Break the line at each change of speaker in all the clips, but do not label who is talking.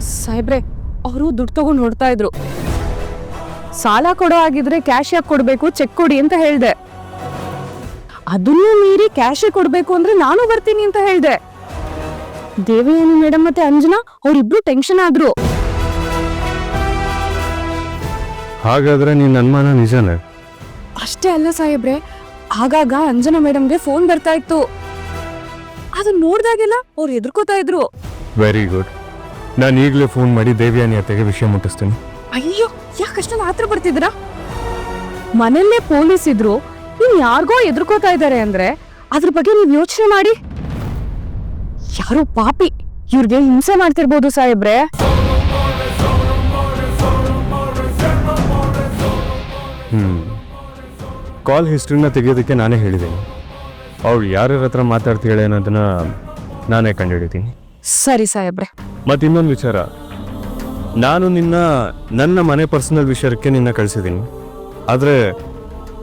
ಸಾಹೇಬ್ರೆ ಅವರು ದುಡ್ಡು ತಗೊಂಡು ಹೊಡ್ತಾ ಇದ್ರು. ಸಾಲ ಕೊಡೋ ಆಗಿದ್ರೆ ಕ್ಯಾಶ್ ಯಾಕೆ ಕೊಡಬೇಕು? ಚೆಕ್ ಕೊಡಿ ಅಂತ ಹೇಳ್ದೆ. ಅದನ್ನು ಮೀರಿ ಕ್ಯಾಶೇ ಕೊಡಬೇಕು ಅಂದ್ರೆ ನಾನು ಬರ್ತೀನಿ ಅಂತ ಹೇಳ್ದೆ. ದೇವಯಾನಿ ಮೇಡಮ್ ಮತ್ತೆ ಅಂಜನಾ ಅವರಿಬ್ರು ಟೆನ್ಷನ್ ಆದ್ರು.
ಹಾಗಾದ್ರೆ ನಿನ್ನ ಅನುಮಾನ ನಿಜನೇ?
ಅಷ್ಟೇ ಅಲ್ಲ ಸಾಹೇಬ್ರೆ ಆಗಾಗ ಅಂಜನಾ ಮೇಡಮ್ಗೆ ಫೋನ್ ಬರ್ತಾ ಇತ್ತು. ಅದನ್ನ ನೋಡ್ದಾಗೆಲ್ಲ ಅವ್ರು ಎದುರ್ಕೋತಾ ಇದ್ರು.
ವೆರಿ ಗುಡ್ ನಾನು ಈಗಲೇ ಫೋನ್ ಮಾಡಿ ದೇವ್ಯಾನಿ ಅತ್ತೆಗೆ ವಿಷಯ ಮುಟ್ಟಿಸ್ತೀನಿ.
ಅಯ್ಯೋ ಯಾಕೆ ಅಷ್ಟೊಂದು ಆತ್ರ ಬರ್ತಿದ್ರಾ ಮನೆಯಲ್ಲೇ ಪೊಲೀಸ್ ಇದ್ರು ನೀವು ಯಾರಿಗೋ ಎದುರ್ಕೋತಾ ಇದ್ದಾರೆ ಅಂದ್ರೆ ಅದ್ರ ಬಗ್ಗೆ ನೀವು ಯೋಚನೆ ಮಾಡಿ. ಯಾರೋ ಪಾಪಿ ಇವ್ರಿಗೆ ಹಿಂಸೆ ಮಾಡ್ತಿರ್ಬೋದು ಸಾಹೇಬ್ರೆ.
ಹ್ಞೂ ಕಾಲ್ ಹಿಸ್ಟ್ರಿನ ತೆಗೆಯೋದಕ್ಕೆ ನಾನೇ ಹೇಳಿದ್ದೀನಿ. ಅವ್ರು ಯಾರ್ಯಾರ ಹತ್ರ ಮಾತಾಡ್ತಿದ್ದಾಳೆ ಅನ್ನೋದನ್ನ ನಾನೇ ಕಂಡುಹಿಡಿತೀನಿ.
ಸರಿ ಸಾಹೇಬ್ರೆ.
ಮತ್ತೆ ಇನ್ನೊಂದು ವಿಚಾರ. ನಾನು ನಿನ್ನ ನನ್ನ ಮನೆ ಪರ್ಸನಲ್ ವಿಷಯಕ್ಕೆ ನಿನ್ನ ಕಳಿಸಿದ್ದೀನಿ. ಆದರೆ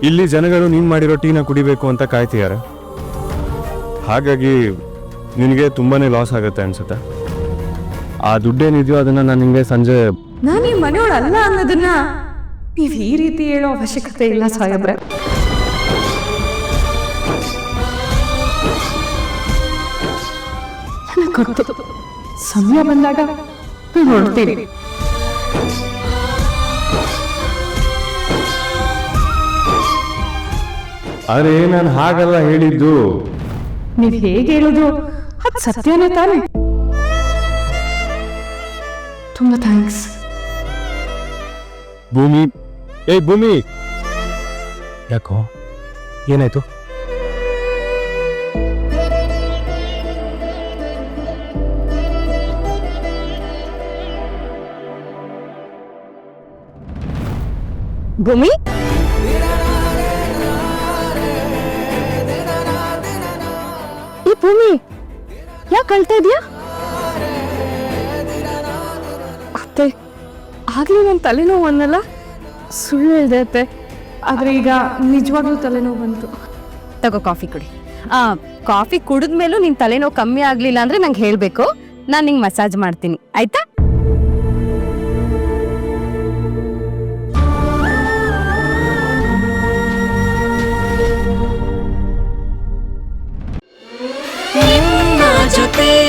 ಇಲ್ಲಿ ಜನಗಳು ನೀನು ಮಾಡಿರೋ ಟೀನ ಕುಡಿಬೇಕು ಅಂತ ಕಾಯ್ತಿದ್ದಾರೆ ಹಾಗಾಗಿ ನಿನಗೆ ತುಂಬಾ ಲಾಸ್ ಆಗುತ್ತೆ ಅನ್ಸುತ್ತೆ. ಆ ದುಡ್ಡೇನಿದೆಯೋ ಅದನ್ನು ನಾನು ನಿಮಗೆ ಸಂಜೆ
ನಾನು ಈ ಮನೆಯೊಳಲ್ಲ ಅನ್ನೋದನ್ನ ನೀವ್ ಈ ರೀತಿ ಹೇಳೋ ಅವಶ್ಯಕತೆ ಇಲ್ಲ ಸಾಹೇಬ್ರೆ. ಗೊತ್ತು ಸಮಯ ಬಂದಾಗ ನಾನ್ ನೋಡ್ತೀನಿ
ಅರೆ ನಾನು ಹಾಗಲ್ಲ ಹೇಳಿದ್ದು.
ನೀವ್ ಹೇಗೆ ಹೇಳಿದ್ರು? ಅದು ಸತ್ಯನೇ ತಾನೆ. ತುಂಬಾ ಥ್ಯಾಂಕ್ಸ್.
ಭೂಮಿ. ಏ ಭೂಮಿ. ಯಾಕೋ? ಏನಾಯ್ತು?
ಭೂಮಿ? ಈ ಭೂಮಿ ಯಾಕೆ ಕಳ್ತಾ ಇದೆಯಾ? ಅತ್ತೆ, ಆಗ್ಲಿ ನನ್ನ ತಲೆನೋವು ಅನ್ನಲ್ಲ ಸುಳ್ಳು ಹೇಳಿದೆ ಅತ್ತೆ. ಆದ್ರೆ ಈಗ ನಿಜವಾಗ್ಲೂ ತಲೆನೋವು ಬಂತು. ತಗೋ ಕಾಫಿ ಕುಡಿ. ಆ, ಕಾಫಿ ಕುಡಿದ್ಮೇಲೂ ನಿನ್ ತಲೆನೋವು ಕಮ್ಮಿ ಆಗಲಿಲ್ಲ ಅಂದ್ರೆ ನಂಗೆ ಹೇಳಬೇಕು. ನಾನು ನಿಂಗೆ ಮಸಾಜ್ ಮಾಡ್ತೀನಿ. ಆಯ್ತಾ?
ನಿನ್ನ